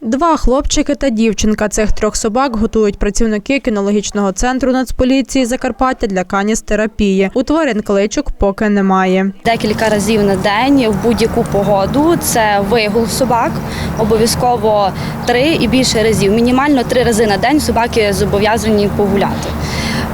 Два хлопчики та дівчинка цих трьох собак готують працівники кінологічного центру Нацполіції Закарпаття для каністерапії. У тварин кличок поки немає. Декілька разів на день в будь-яку погоду це вигул собак, обов'язково три і більше разів. Мінімально три рази на день собаки зобов'язані погуляти.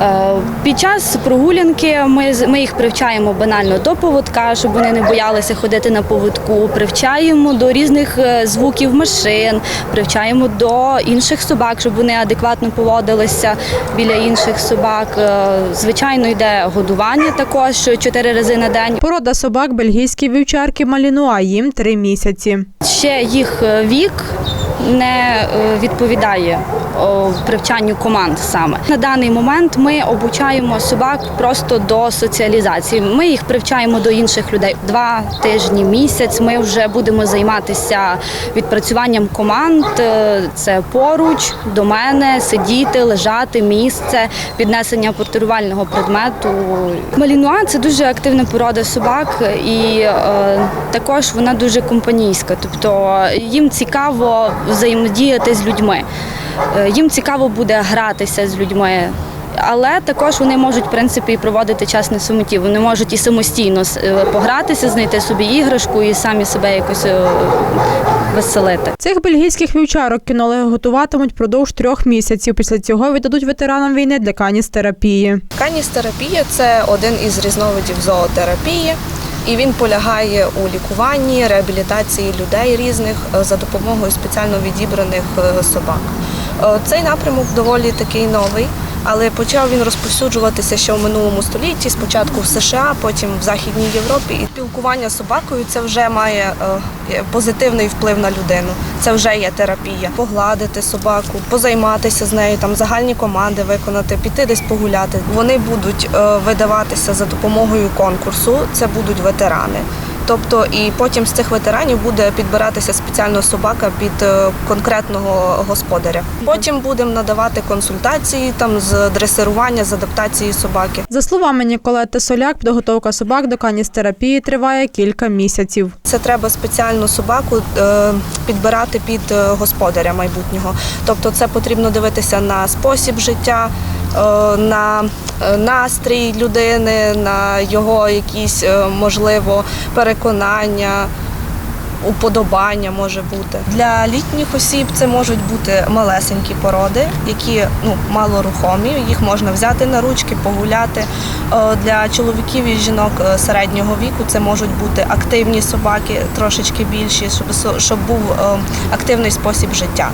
Е, Під час прогулянки ми, ми їх привчаємо банально до поводка, щоб вони не боялися ходити на поводку. Привчаємо до різних е, звуків машин, привчаємо до інших собак, щоб вони адекватно поводилися біля інших собак. Е, Звичайно, йде годування також чотири рази на день. Порода собак бельгійські вівчарки Малінуа їм три місяці. Ще їх вік не відповідає о, привчанню команд саме. На даний момент ми обучаємо собак просто до соціалізації. Ми їх привчаємо до інших людей. Два тижні, місяць ми вже будемо займатися відпрацюванням команд. Е, Це поруч, до мене, сидіти, лежати, місце, піднесення портурувального предмету. Малінуа це дуже активна порода собак, і е, також вона дуже компанійська. Тобто їм цікаво взаємодіяти з людьми. Е, Їм цікаво буде гратися з людьми. Але також вони можуть в принципі і проводити час на самоті. Вони можуть і самостійно е, погратися, знайти собі іграшку і самі себе якось е, веселити. Цих бельгійських вівчарок кінологи готуватимуть продовж трьох місяців. Після цього віддадуть ветеранам війни для каністерапії. Каністерапія це один із різновидів зоотерапії, і він полягає у лікуванні, реабілітації людей різних за допомогою спеціально відібраних собак. Е, Цей напрямок доволі такий новий, але почав він розповсюджуватися ще в минулому столітті. Спочатку в США, потім в Західній Європі. І спілкування з собакою це вже має е, позитивний вплив на людину. Це вже є терапія. Погладити собаку, позайматися з нею, там загальні команди виконати, піти десь погуляти. Вони будуть е, видаватися за допомогою конкурсу. Це будуть ветерани. Тобто, і потім з цих ветеранів буде підбиратися спеціально собака під е, конкретного господаря. Потім будемо надавати консультації там з дресирування, з адаптації собаки. За словами Ніколети Соляк, підготовка собак до каністерапії триває кілька місяців. Це треба спеціальну собаку е, підбирати під е, господаря майбутнього. Тобто, це потрібно дивитися на спосіб життя, на настрій людини, на його якісь е, можливо переконання. Уподобання може бути для літніх осіб. Це можуть бути малесенькі породи, які ну малорухомі. Їх можна взяти на ручки, погуляти. Е, Для чоловіків і жінок е, середнього віку це можуть бути активні собаки, трошечки більші, щоб щоб був е, активний спосіб життя.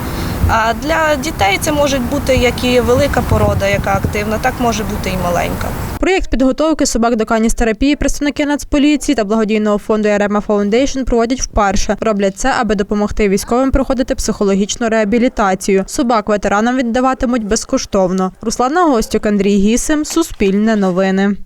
А для дітей це може бути як і велика порода, яка активна, так може бути і маленька. Проєкт підготовки собак до каністерапії представники Нацполіції та благодійного фонду Ярема Foundation проводять вперше. Роблять це, аби допомогти військовим проходити психологічну реабілітацію. Собак ветеранам віддаватимуть безкоштовно. Руслана Гостюк, Андрій Гісим, Суспільне новини.